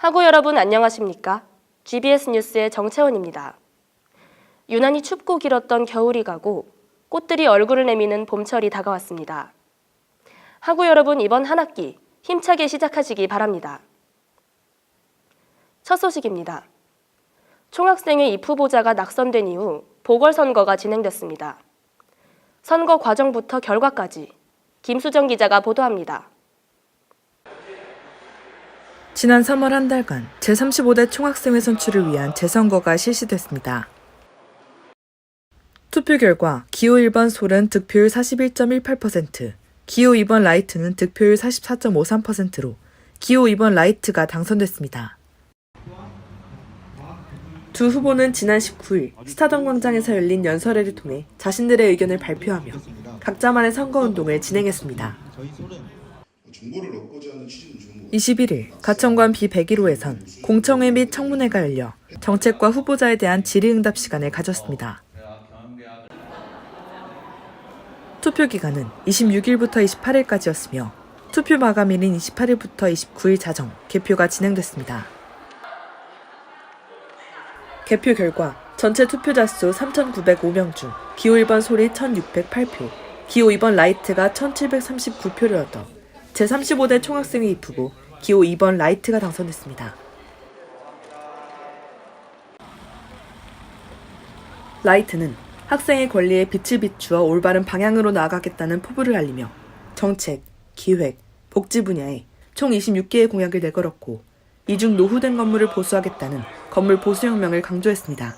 하고 여러분 안녕하십니까? GBS 뉴스의 정채원입니다. 유난히 춥고 길었던 겨울이 가고 꽃들이 얼굴을 내미는 봄철이 다가왔습니다. 하고 여러분 이번 한 학기 힘차게 시작하시기 바랍니다. 첫 소식입니다. 총학생회 입 후보자가 낙선된 이후 보궐선거가 진행됐습니다. 선거 과정부터 결과까지 김수정 기자가 보도합니다. 지난 3월 한 달간 제35대 총학생회 선출을 위한 재선거가 실시됐습니다. 투표 결과 기호 1번 솔은 득표율 41.18%, 기호 2번 라이트는 득표율 44.53%로 기호 2번 라이트가 당선됐습니다. 두 후보는 지난 19일 스타덤 광장에서 열린 연설회를 통해 자신들의 의견을 발표하며 각자만의 선거운동을 진행했습니다. 21일 가천관 B101호에선 공청회 및 청문회가 열려 정책과 후보자에 대한 질의응답 시간을 가졌습니다. 투표 기간은 26일부터 28일까지였으며 투표 마감일인 28일부터 29일 자정 개표가 진행됐습니다. 개표 결과 전체 투표자 수 3,905명 중 기호 1번 소리 1,608표, 기호 2번 라이트가 1,739표를 얻어 제35대 총학생회 입후보 기호 2번 라이트가 당선됐습니다. 라이트는 학생의 권리에 빛을 비추어 올바른 방향으로 나아가겠다는 포부를 알리며 정책, 기획, 복지 분야에 총 26개의 공약을 내걸었고 이중 노후된 건물을 보수하겠다는 건물 보수혁명을 강조했습니다.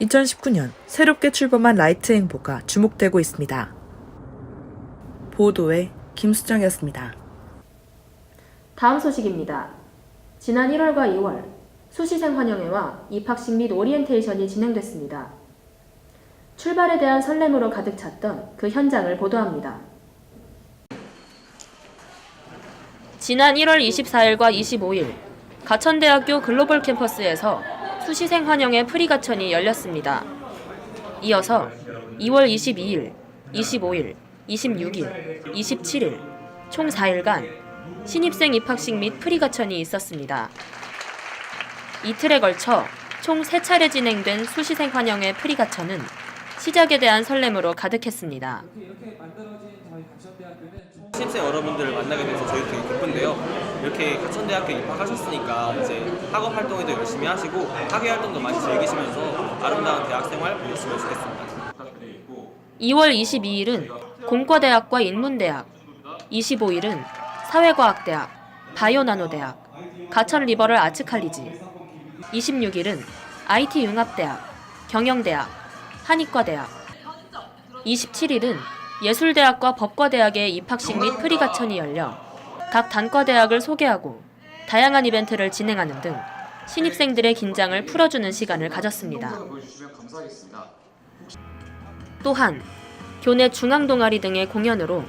2019년 새롭게 출범한 라이트 행보가 주목되고 있습니다. 보도에 김수정이었습니다. 다음 소식입니다. 지난 1월과 2월 수시생 환영회와 입학식 및 오리엔테이션이 진행됐습니다. 출발에 대한 설렘으로 가득 찼던 그 현장을 보도합니다. 지난 1월 24일과 25일 가천대학교 글로벌 캠퍼스에서 수시생 환영회 프리가천이 열렸습니다. 이어서 2월 22일, 25일, 26일, 27일 총 4일간 신입생 입학식 및 프리가천이 있었습니다. 이틀에 걸쳐 총 3차례 진행된 수시생 환영회 프리가천은 시작에 대한 설렘으로 가득했습니다. 신입생 여러분들을 만나게 돼서 저희 되게 기쁜데요. 이렇게 가천대학교 입학하셨으니까 이제 학업 활동에도 열심히 하시고 학예 활동도 많이 즐기시면서 아름다운 대학생활 보냈으면 좋겠습니다. 2월 22일은 공과대학과 인문대학, 25일은 사회과학대학, 바이오나노대학, 가천 리버럴 아츠칼리지, 26일은 IT융합대학, 경영대학, 한의과대학, 27일은 예술대학과 법과대학의 입학식 및 프리가천이 열려 각 단과대학을 소개하고 다양한 이벤트를 진행하는 등 신입생들의 긴장을 풀어주는 시간을 가졌습니다. 또한 교내 중앙동아리 등의 공연으로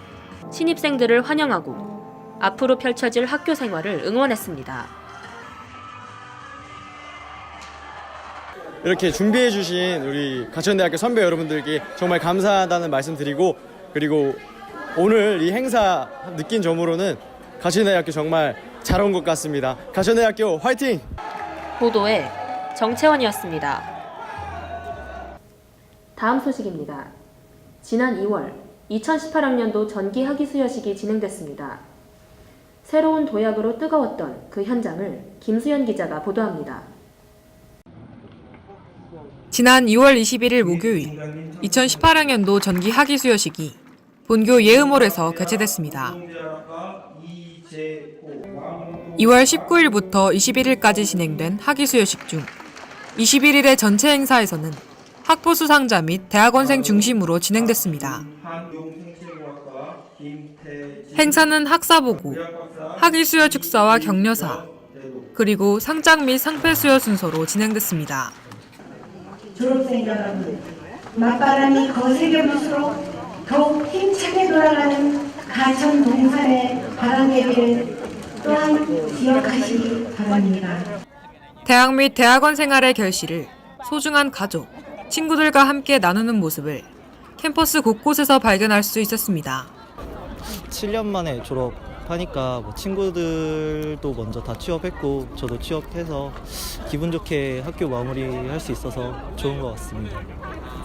신입생들을 환영하고 앞으로 펼쳐질 학교 생활을 응원했습니다. 이렇게 준비해 주신 우리 가천대학교 선배 여러분들께 정말 감사하다는 말씀 드리고 그리고 오늘 이 행사 느낀 점으로는 가천대학교 정말 잘 온 것 같습니다. 가천대학교 화이팅! 보도에 정채원이었습니다. 다음 소식입니다. 지난 2월 2018학년도 전기 학위 수여식이 진행됐습니다. 새로운 도약으로 뜨거웠던 그 현장을 김수현 기자가 보도합니다. 지난 2월 21일 목요일 2018학년도 전기 학위 수여식이 본교 예음홀에서 개최됐습니다. 2월 19일부터 21일까지 진행된 학위 수여식 중 21일의 전체 행사에서는 학부 수상자 및 대학원생 중심으로 진행됐습니다. 행사는 학사보고, 학위 수여 축사와 격려사, 그리고 상장 및 상패 수여 순서로 진행됐습니다. 졸업생 여러분, 맞바람이 거세게 불수록 더욱 힘차게 돌아가는 가천 동산의 바람개비를 또한 기억하시기 바랍니다. 대학 및 대학원 생활의 결실을 소중한 가족, 친구들과 함께 나누는 모습을 캠퍼스 곳곳에서 발견할 수 있었습니다. 7년 만에 졸업 취업하니까 뭐 친구들도 먼저 다 취업했고 저도 취업해서 기분 좋게 학교 마무리할 수 있어서 좋은 것 같습니다.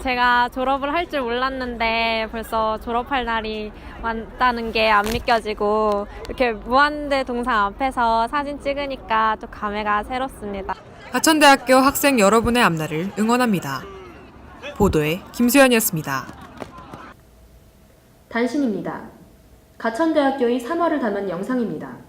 제가 졸업을 할 줄 몰랐는데 벌써 졸업할 날이 왔다는 게 안 믿겨지고 이렇게 무한대 동상 앞에서 사진 찍으니까 또 감회가 새롭습니다. 가천대학교 학생 여러분의 앞날을 응원합니다. 보도에 김수현이었습니다. 단신입니다. 가천대학교의 3월을 담은 영상입니다.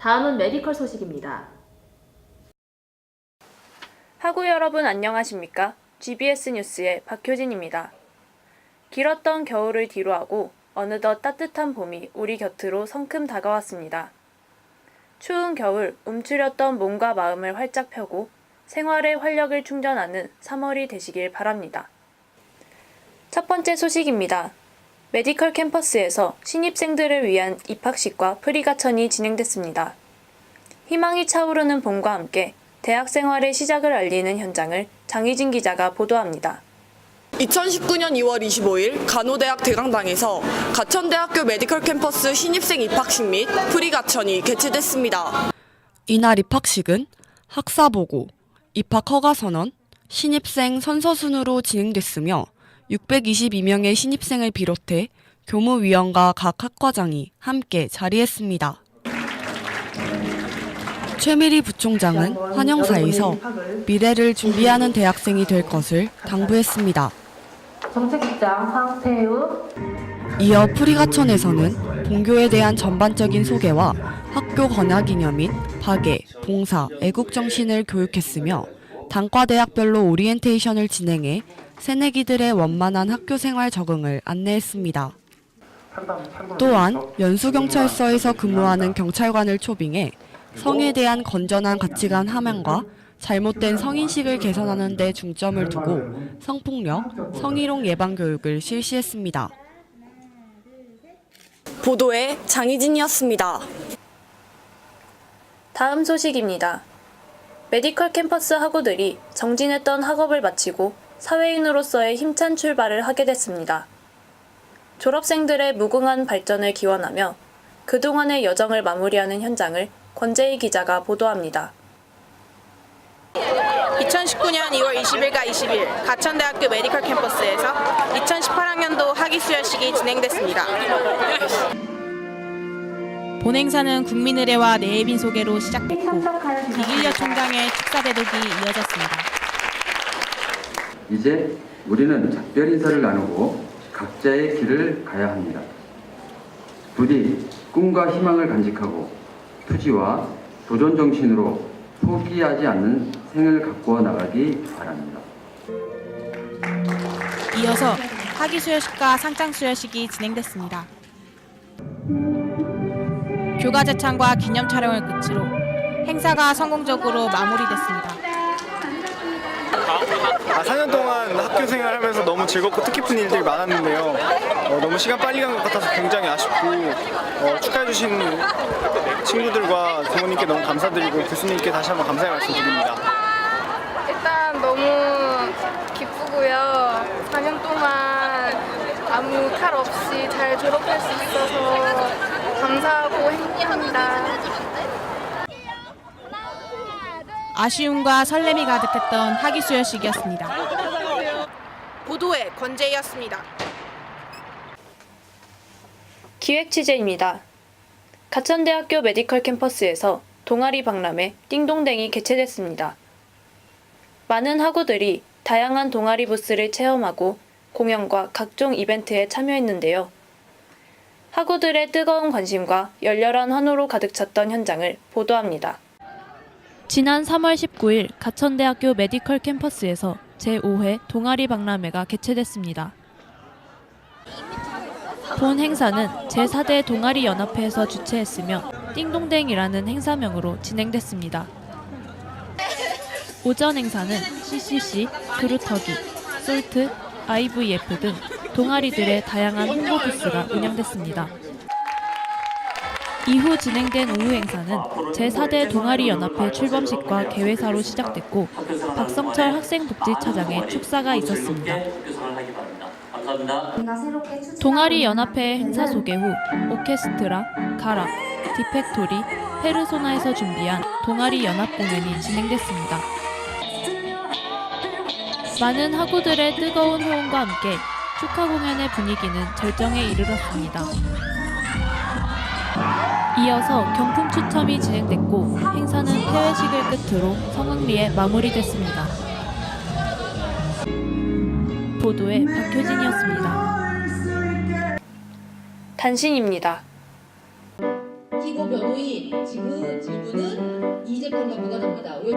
다음은 메디컬 소식입니다. 하구 여러분 안녕하십니까? GBS 뉴스의 박효진입니다. 길었던 겨울을 뒤로하고 어느덧 따뜻한 봄이 우리 곁으로 성큼 다가왔습니다. 추운 겨울 움츠렸던 몸과 마음을 활짝 펴고 생활의 활력을 충전하는 3월이 되시길 바랍니다. 첫 번째 소식입니다. 메디컬 캠퍼스에서 신입생들을 위한 입학식과 프리가천이 진행됐습니다. 희망이 차오르는 봄과 함께 대학 생활의 시작을 알리는 현장을 장희진 기자가 보도합니다. 2019년 2월 25일 간호대학 대강당에서 가천대학교 메디컬 캠퍼스 신입생 입학식 및 프리가천이 개최됐습니다. 이날 입학식은 학사보고, 입학허가선언, 신입생 선서순으로 진행됐으며 622명의 신입생을 비롯해 교무위원과 각 학과장이 함께 자리했습니다. 최미리 부총장은 환영사에서 미래를 준비하는 대학생이 될 것을 당부했습니다. 정책국장 황태우 이어 프리가천에서는 본교에 대한 전반적인 소개와 학교 건화 기념 및 박애, 봉사, 애국정신을 교육했으며 단과대학별로 오리엔테이션을 진행해 새내기들의 원만한 학교 생활 적응을 안내했습니다. 또한 연수경찰서에서 근무하는 경찰관을 초빙해 성에 대한 건전한 가치관 함양과 잘못된 성인식을 개선하는 데 중점을 두고 성폭력, 성희롱 예방 교육을 실시했습니다. 보도에 장희진이었습니다. 다음 소식입니다. 메디컬 캠퍼스 학우들이 정진했던 학업을 마치고 사회인으로서의 힘찬 출발을 하게 됐습니다. 졸업생들의 무궁한 발전을 기원하며 그동안의 여정을 마무리하는 현장을 권재희 기자가 보도합니다. 2019년 2월 20일과 20일 가천대학교 메디컬 캠퍼스에서 2018학년도 학위 수여식이 진행됐습니다. 본행사는 국민의례와 내빈 소개로 시작됐고 이길려 총장의 축사 대독이 이어졌습니다. 이제 우리는 작별 인사를 나누고 각자의 길을 가야 합니다. 부디 꿈과 희망을 간직하고 투지와 도전 정신으로 포기하지 않는 생을 갖고 나가기 바랍니다. 이어서 학위 수여식과 상장 수여식이 진행됐습니다. 교가 제창과 기념 촬영을 끝으로 행사가 성공적으로 마무리됐습니다. 아, 4년 동안 학교 생활하면서 너무 즐겁고 뜻깊은 일들이 많았는데요. 어, 너무 시간 빨리 간 것 같아서 굉장히 아쉽고 어, 축하해주신 친구들과 부모님께 너무 감사드리고 교수님께 다시 한번 감사의 말씀 드립니다. 일단 너무 기쁘고요. 4년 동안 아무 탈 없이 잘 졸업할 수 있어서 감사하고 행복합니다. 아쉬움과 설렘이 가득했던 학위 수여식이었습니다. 보도에 권재희였습니다. 기획 취재입니다. 가천대학교 메디컬 캠퍼스에서 동아리 박람회 띵동댕이 개최됐습니다. 많은 학우들이 다양한 동아리 부스를 체험하고 공연과 각종 이벤트에 참여했는데요. 학우들의 뜨거운 관심과 열렬한 환호로 가득 찼던 현장을 보도합니다. 지난 3월 19일 가천대학교 메디컬 캠퍼스에서 제5회 동아리 박람회가 개최됐습니다. 본 행사는 제4대 동아리 연합회에서 주최했으며 띵동댕이라는 행사명으로 진행됐습니다. 오전 행사는 CCC, 그루터기, 솔트, IVF 등 동아리들의 다양한 홍보 부스가 운영됐습니다. 이후 진행된 오후 행사는 제4대 동아리 연합회 출범식과 개회사로 시작됐고 박성철 학생복지차장의 축사가 있었습니다. 동아리 연합회 행사 소개 후 오케스트라, 가락, 디팩토리, 페르소나에서 준비한 동아리 연합 공연이 진행됐습니다. 많은 학우들의 뜨거운 호응과 함께 축하 공연의 분위기는 절정에 이르렀습니다. 이어서 경품 추첨이 진행됐고 행사는 폐회식을 끝으로 성황리에 마무리됐습니다. 보도에 박효진이었습니다. 단신입니다. 피고 변호인 지금 질문은 이 재판과 무관합니다. 왜?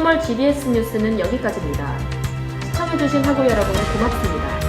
(3월) GBS 뉴스는 여기까지입니다. 시청해주신 학우 여러분 고맙습니다.